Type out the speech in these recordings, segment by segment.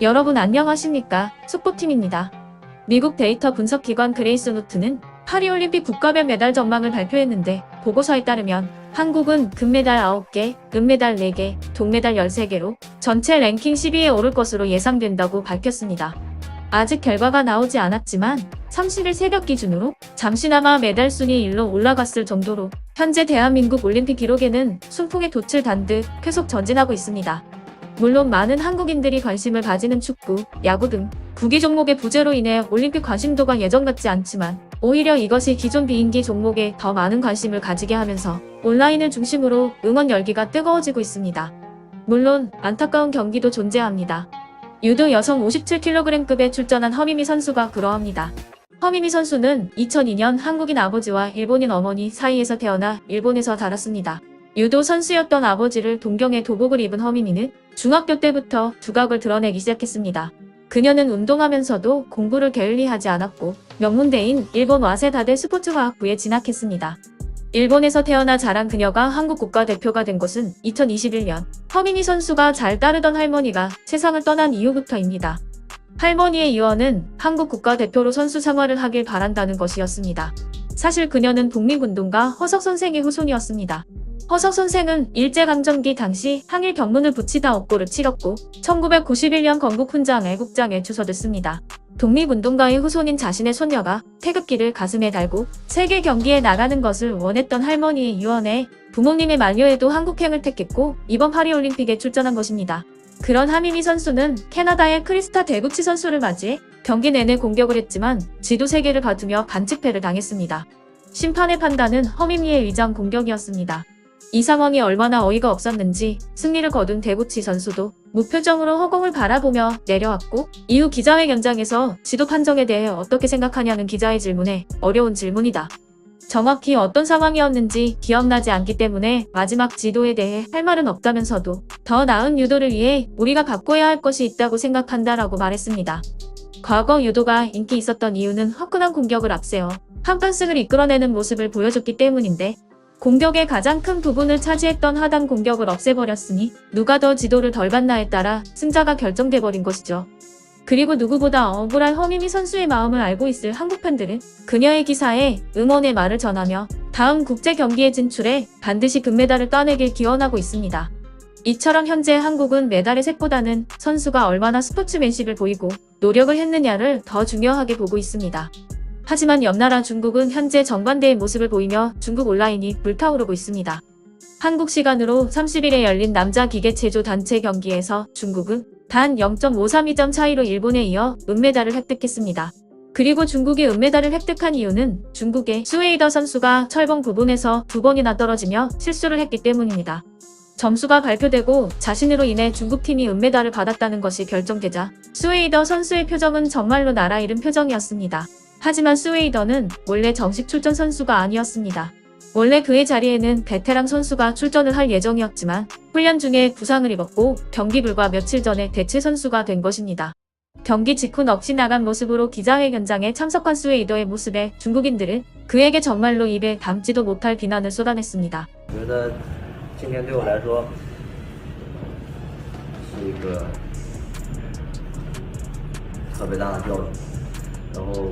여러분 안녕하십니까? 속보팀입니다. 미국 데이터 분석 기관 그레이스 노트는 파리올림픽 국가별 메달 전망을 발표했는데 보고서에 따르면 한국은 금메달 9개, 은메달 4개, 동메달 13개로 전체 랭킹 10위에 오를 것으로 예상된다고 밝혔습니다. 아직 결과가 나오지 않았지만 30일 새벽 기준으로 잠시나마 메달 순위 1로 올라갔을 정도로 현재 대한민국 올림픽 기록에는 순풍에 돛을 단듯 계속 전진하고 있습니다. 물론 많은 한국인들이 관심을 가지는 축구, 야구 등 구기 종목의 부재로 인해 올림픽 관심도가 예전 같지 않지만 오히려 이것이 기존 비인기 종목에 더 많은 관심을 가지게 하면서 온라인을 중심으로 응원 열기가 뜨거워지고 있습니다. 물론 안타까운 경기도 존재합니다. 유도 여성 57kg급에 출전한 허미미 선수가 그러합니다. 허미미 선수는 2002년 한국인 아버지와 일본인 어머니 사이에서 태어나 일본에서 자랐습니다. 유도 선수였던 아버지를 동경에 도복을 입은 허미미는 중학교 때부터 두각을 드러내기 시작했습니다. 그녀는 운동하면서도 공부를 게을리하지 않았고 명문대인 일본 와세다대 스포츠과학부에 진학했습니다. 일본에서 태어나 자란 그녀가 한국 국가대표가 된 것은 2021년 허민희 선수가 잘 따르던 할머니가 세상을 떠난 이후부터입니다. 할머니의 유언은 한국 국가대표로 선수 생활을 하길 바란다는 것이었습니다. 사실 그녀는 독립운동가 허석 선생의 후손이었습니다. 허석 선생은 일제강점기 당시 항일 병문을 붙이다 업고를 치렀고 1991년 건국 훈장 애국장에 추서됐습니다. 독립운동가의 후손인 자신의 손녀가 태극기를 가슴에 달고 세계 경기에 나가는 것을 원했던 할머니의 유언에 부모님의 만류에도 한국행을 택했고 이번 파리올림픽에 출전한 것입니다. 그런 하미미 선수는 캐나다의 크리스타 대구치 선수를 맞이해 경기 내내 공격을 했지만 지도 3개를 받으며 반칙패를 당했습니다. 심판의 판단은 허미미의 위장 공격이었습니다. 이 상황이 얼마나 어이가 없었는지 승리를 거둔 대구치 선수도 무표정으로 허공을 바라보며 내려왔고 이후 기자회견장에서 지도 판정에 대해 어떻게 생각하냐는 기자의 질문에 어려운 질문이다. 정확히 어떤 상황이었는지 기억나지 않기 때문에 마지막 지도에 대해 할 말은 없다면서도 더 나은 유도를 위해 우리가 바꿔야 할 것이 있다고 생각한다라고 말했습니다. 과거 유도가 인기 있었던 이유는 화끈한 공격을 앞세워 한판승을 이끌어내는 모습을 보여줬기 때문인데 공격의 가장 큰 부분을 차지했던 하단 공격을 없애버렸으니 누가 더 지도를 덜 받나에 따라 승자가 결정돼버린 것이죠. 그리고 누구보다 억울한 허미미 선수의 마음을 알고 있을 한국 팬들은 그녀의 기사에 응원의 말을 전하며 다음 국제 경기에 진출해 반드시 금메달을 따내길 기원하고 있습니다. 이처럼 현재 한국은 메달의 색보다는 선수가 얼마나 스포츠맨십을 보이고 노력을 했느냐를 더 중요하게 보고 있습니다. 하지만 옆나라 중국은 현재 정반대의 모습을 보이며 중국 온라인이 불타오르고 있습니다. 한국 시간으로 30일에 열린 남자 기계체조 단체 경기에서 중국은 단 0.532점 차이로 일본에 이어 은메달을 획득했습니다. 그리고 중국이 은메달을 획득한 이유는 중국의 스웨이더 선수가 철봉 부분에서 두 번이나 떨어지며 실수를 했기 때문입니다. 점수가 발표되고 자신으로 인해 중국팀이 은메달을 받았다는 것이 결정되자 스웨이더 선수의 표정은 정말로 나라 잃은 표정이었습니다. 하지만 스웨이더는 원래 정식 출전 선수가 아니었습니다. 원래 그의 자리에는 베테랑 선수가 출전을 할 예정이었지만 훈련 중에 부상을 입었고 경기 불과 며칠 전에 대체 선수가 된 것입니다. 경기 직후 넋이 나간 모습으로 기자회견장에 참석한 스웨이더의 모습에 중국인들은 그에게 정말로 입에 담지도 못할 비난을 쏟아냈습니다. 我觉得今天对我来说是一个特别大的教育，然后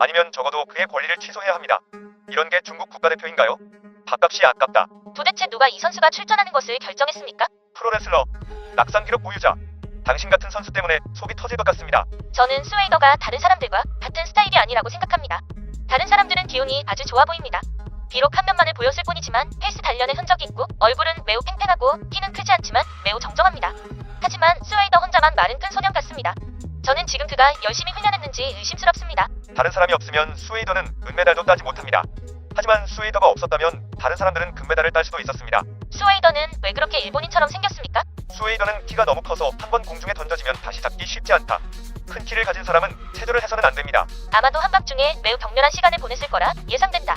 아니면 적어도 그의 권리를 취소해야 합니다. 이런 게 중국 국가대표인가요? 밥값이 아깝다. 도대체 누가 이 선수가 출전하는 것을 결정했습니까? 프로레슬러, 낙상 기록 보유자, 당신 같은 선수 때문에 속이 터질 것 같습니다. 저는 스웨이더가 다른 사람들과 같은 스타일이 아니라고 생각합니다. 다른 사람들은 기운이 아주 좋아 보입니다. 비록 한 면만을 보였을 뿐이지만 헬스 단련의 흔적이 있고 얼굴은 매우 팽팽하고 키는 크지 않지만 매우 정정합니다. 하지만 스웨이더 혼자만 마른 큰 소년 같습니다. 저는 지금 그가 열심히 훈련했는지 의심스럽습니다. 다른 사람이 없으면 스웨이더는 은메달도 따지 못합니다. 하지만 스웨이더가 없었다면 다른 사람들은 금메달을 딸 수도 있었습니다. 스웨이더는 왜 그렇게 일본인처럼 생겼습니까? 스웨이더는 키가 너무 커서 한 번 공중에 던져지면 다시 잡기 쉽지 않다. 큰 키를 가진 사람은 체조를 해서는 안 됩니다. 아마도 한박 중에 매우 격렬한 시간을 보냈을 거라 예상된다.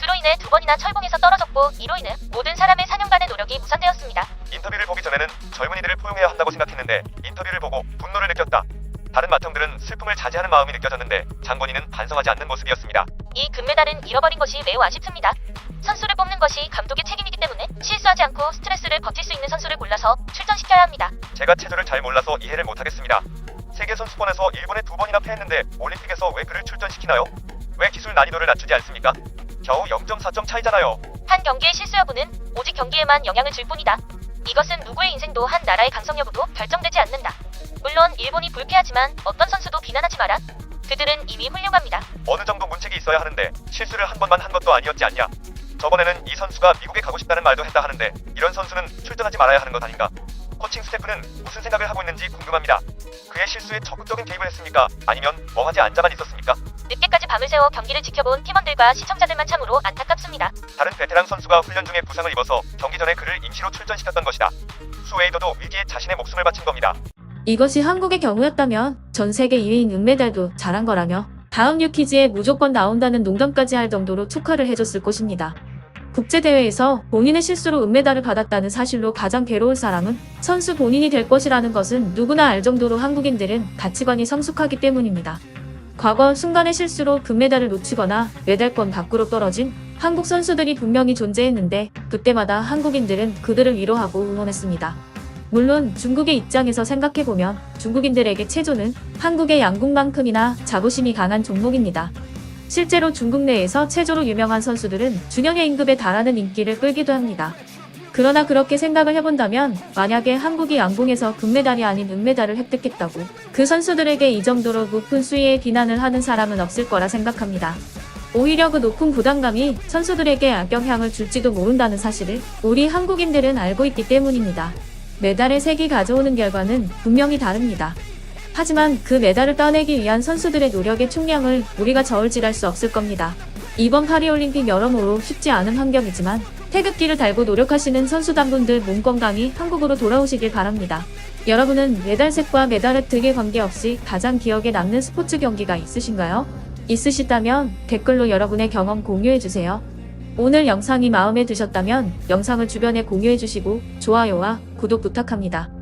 그로 인해 두 번이나 철봉에서 떨어졌고 이로 인해 모든 사람의 4년간의 노력이 무산되었습니다. 인터뷰를 보기 전에는 젊은이들을 포용해야 한다고 생각했는데 인터뷰를 보고 분노를 느꼈다. 다른 마청들은 슬픔을 자제하는 마음이 느껴졌는데 장건이는 반성하지 않는 모습이었습니다. 이 금메달은 잃어버린 것이 매우 아쉽습니다. 선수를 뽑는 것이 감독의 책임이기 때문에 실수하지 않고 스트레스를 버틸 수 있는 선수를 골라서 출전시켜야 합니다. 제가 체조를 잘 몰라서 이해를 못하겠습니다. 세계 선수권에서 일본에 두 번이나 패했는데 올림픽에서 왜 그를 출전시키나요? 왜 기술 난이도를 낮추지 않습니까? 겨우 0.4점 차이잖아요. 한 경기의 실수 여부는 오직 경기에만 영향을 줄 뿐이다. 이것은 누구의 인생도 한 나라의 강성 여부도 결정되지 않는다. 물론 일본이 불쾌하지만 어떤 선수도 비난하지 마라. 그들은 이미 훌륭합니다. 어느 정도 문책이 있어야 하는데 실수를 한 번만 한 것도 아니었지 않냐? 저번에는 이 선수가 미국에 가고 싶다는 말도 했다 하는데 이런 선수는 출전하지 말아야 하는 것 아닌가? 코칭 스태프는 무슨 생각을 하고 있는지 궁금합니다. 그의 실수에 적극적인 개입을 했습니까? 아니면 멍하지 앉아만 있었습니까? 늦게까지 밤을 새워 경기를 지켜본 팀원들과 시청자들만 참으로 안타깝습니다. 다른 베테랑 선수가 훈련 중에 부상을 입어서 경기 전에 그를 임시로 출전시켰던 것이다. 스웨이더도 위기에 자신의 목숨을 바친 겁니다. 이것이 한국의 경우였다면 전 세계 2위인 은메달도 잘한 거라며 다음 뉴키즈에 무조건 나온다는 농담까지 할 정도로 축하를 해줬을 것입니다. 국제대회에서 본인의 실수로 은메달을 받았다는 사실로 가장 괴로울 사람은 선수 본인이 될 것이라는 것은 누구나 알 정도로 한국인들은 가치관이 성숙하기 때문입니다. 과거 순간의 실수로 금메달을 놓치거나 메달권 밖으로 떨어진 한국 선수들이 분명히 존재했는데 그때마다 한국인들은 그들을 위로하고 응원했습니다. 물론 중국의 입장에서 생각해보면 중국인들에게 체조는 한국의 양궁만큼이나 자부심이 강한 종목입니다. 실제로 중국 내에서 체조로 유명한 선수들은 준영의 임급에 달하는 인기를 끌기도 합니다. 그러나 그렇게 생각을 해본다면 만약에 한국이 양궁에서 금메달이 아닌 은메달을 획득했다고 그 선수들에게 이 정도로 높은 수위의 비난을 하는 사람은 없을 거라 생각합니다. 오히려 그 높은 부담감이 선수들에게 악영향을 줄지도 모른다는 사실을 우리 한국인들은 알고 있기 때문입니다. 메달을 3개 가져오는 결과는 분명히 다릅니다. 하지만 그 메달을 따내기 위한 선수들의 노력의 총량을 우리가 저울질할 수 없을 겁니다. 이번 파리올림픽 여러모로 쉽지 않은 환경이지만 태극기를 달고 노력하시는 선수단분들 몸 건강히 한국으로 돌아오시길 바랍니다. 여러분은 메달색과 메달 획득에 관계없이 가장 기억에 남는 스포츠 경기가 있으신가요? 있으시다면 댓글로 여러분의 경험 공유해주세요. 오늘 영상이 마음에 드셨다면 영상을 주변에 공유해주시고 좋아요와 구독 부탁합니다.